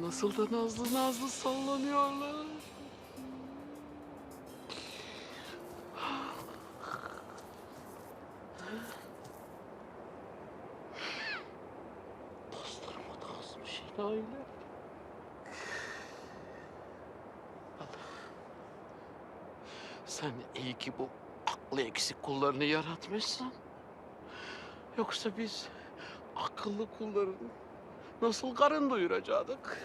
Nasıl da nazlı nazlı sallanıyorlar. Dostlarıma da azmış öyle. Sen iyi ki bu aklı eksik kullarını yaratmışsın. Yoksa biz akıllı kulların nasıl karın doyuracaktık?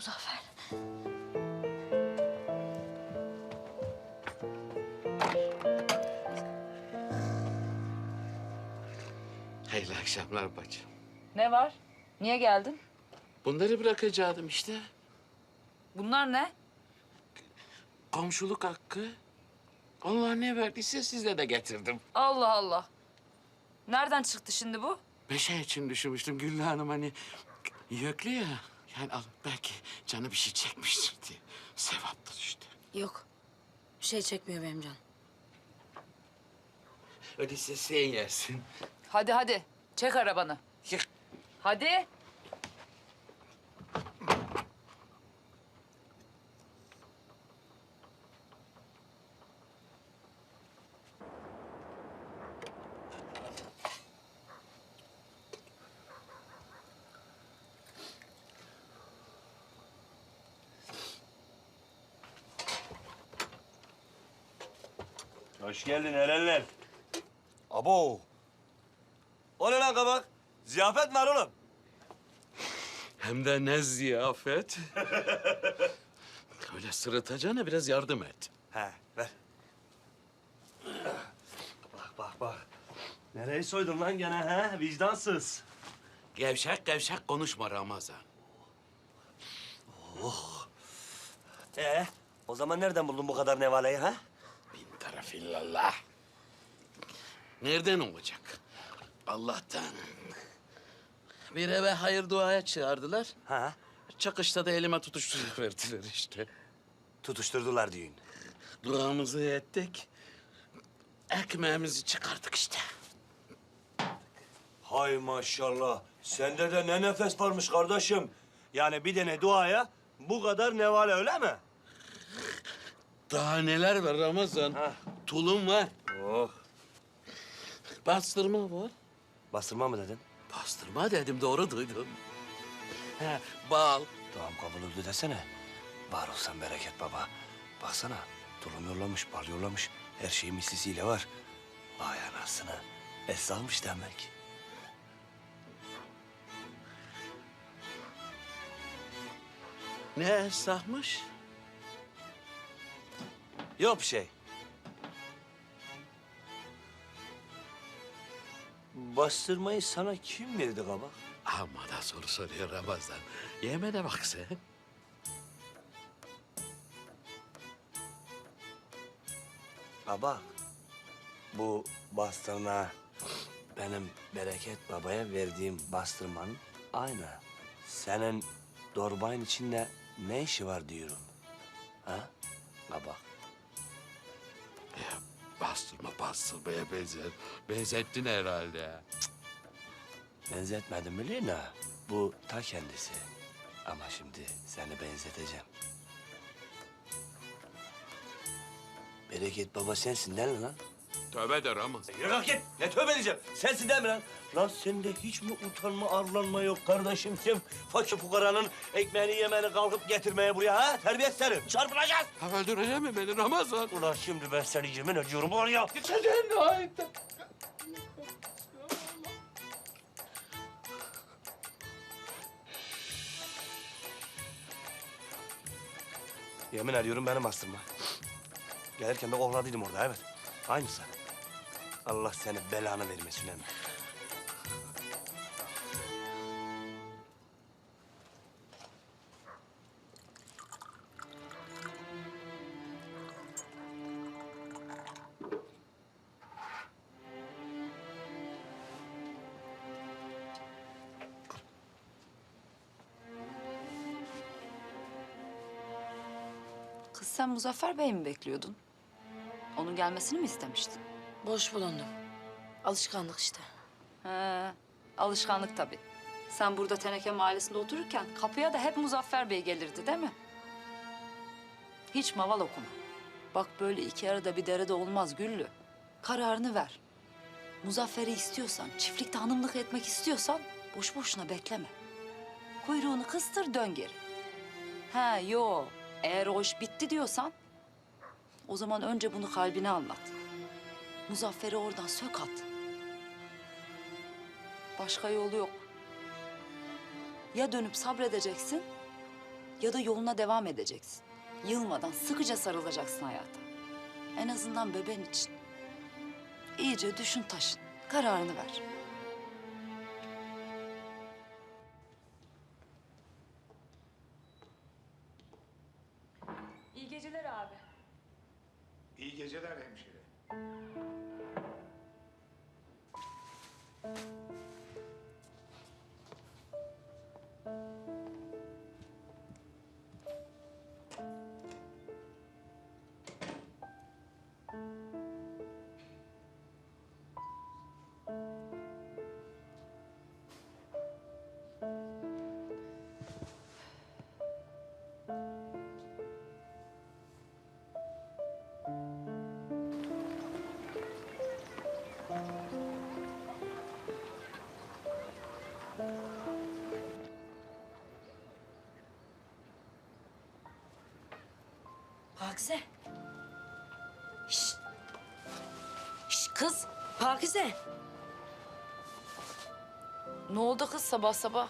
Muzaffer. Hayırlı akşamlar bacım. Ne var? Niye geldin? Bunları bırakacaktım işte. Bunlar ne? Komşuluk hakkı. Allah ne verdiyse size de getirdim. Allah Allah. Nereden çıktı şimdi bu? Beş ay için düşünmüştüm Güllü Hanım hani yüklü ya. Yani al belki canı bir şey çekmiştir diye. Sevaptır işte. Yok. Bir şey çekmiyor benim can. Öyleyse sen yersin. Hadi hadi. Çek arabanı. Yık. Hadi. Hoş geldin Erenler. Abo. O ne lan kabak? Ziyafet mi var oğlum? Hem de ne ziyafet. Öyle sırıtacağına biraz yardım et. He, ver. Bak bak bak. Nereyi soydun lan gene he? Vicdansız. Gevşek gevşek konuşma Ramazan. Ee, o zaman nereden buldun bu kadar nevaleyi ha? Bin taraf illallah. Nereden olacak? Allah'tan. Bir eve hayır duaya çağırdılar. Ha? Çakışta da elime tutuşturuverdiler işte. Tutuşturdular düğün. Duamızı ettik. Ekmeğimizi çıkardık işte. Hay maşallah. Sende de ne nefes varmış kardeşim. Yani bir tane duaya bu kadar nevale öyle mi? Daha neler var Ramazan? Ha. Tulum var, Oh. bastırma var. Bastırma mı dedin? Bastırma dedim, doğru duydun. He, bal. Doğum kabul oldu desene. Var olsan bereket baba. Baksana tulum yollamış, bal yollamış. Her şey mislisiyle var. Vay anasını. Es almış demek. Ne esnafmış? Yok bir şey. Bastırmayı sana kim verdi kabak? Amma da soru soruyor Ramazan. Yeme de bak sen. Kabak. Bu bastırma benim Bereket Baba'ya verdiğim bastırmanın aynı. Senin dorbayın içinde ne işi var diyorum. Ha? Kabak. Bastırma bastırmaya benzer. Benzettin herhalde. Benzetmedim mi Lina? Bu ta kendisi. Ama şimdi seni benzeteceğim. Bereket baba sensin değil mi lan? Tövbe de Ramazan. Yürü git. Ne tövbe edeceğim? Sensin değil mi lan? Lan sende hiç mi utanma, arlanma yok kardeşim? Sen fakir fukaranın ekmeğini yemeni kalkıp getirmeye buraya ha? Terbiye senin. Çarpılacağız. Ha öldürecek mi beni Ramazan? Ulan şimdi ben seni yemin ediyorum var ya. Sen haydi. Yemin ediyorum benim bastırma. Gelirken de kokladıydım orada evet. Aynısı. Allah seni belanı vermesin emmi. Kız sen Muzaffer Bey'i mi bekliyordun? Onun gelmesini mi istemiştin? Boş bulundum. Alışkanlık işte. He, alışkanlık tabii. Sen burada Teneke Mahallesi'nde otururken kapıya da hep Muzaffer Bey gelirdi değil mi? Hiç maval okuma. Bak böyle iki arada bir derede olmaz Güllü. Kararını ver. Muzaffer'i istiyorsan, çiftlikte hanımlık etmek istiyorsan boş boşuna bekleme. Kuyruğunu kıstır dön geri. Ha yo, eğer o iş bitti diyorsan o zaman önce bunu kalbine anlat. Muzaffer'i oradan sök at. Başka yolu yok. Ya dönüp sabredeceksin ya da yoluna devam edeceksin. Yılmadan sıkıca sarılacaksın hayata. En azından bebeğin için. İyice düşün taşın. Kararını ver. Pakize. Şşt. Şşt kız. Pakize. Ne oldu kız sabah sabah?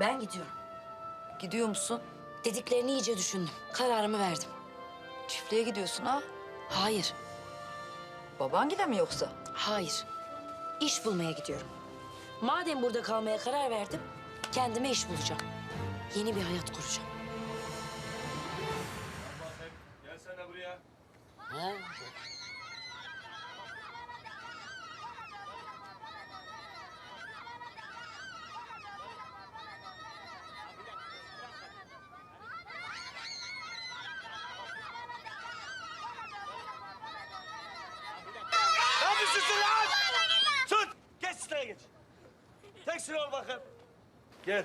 Ben gidiyorum. Gidiyor musun? Dediklerini iyice düşündüm. Kararımı verdim. Çiftliğe gidiyorsun ha? Hayır. Baban gide mi yoksa? Hayır. İş bulmaya gidiyorum. Madem burada kalmaya karar verdim, kendime iş bulacağım. Yeni bir hayat kuracağım. Gelsene buraya. Ne yapıyorsun lan? Tut! Geç sıraya geç. Tek sıra ol bakayım. Gel.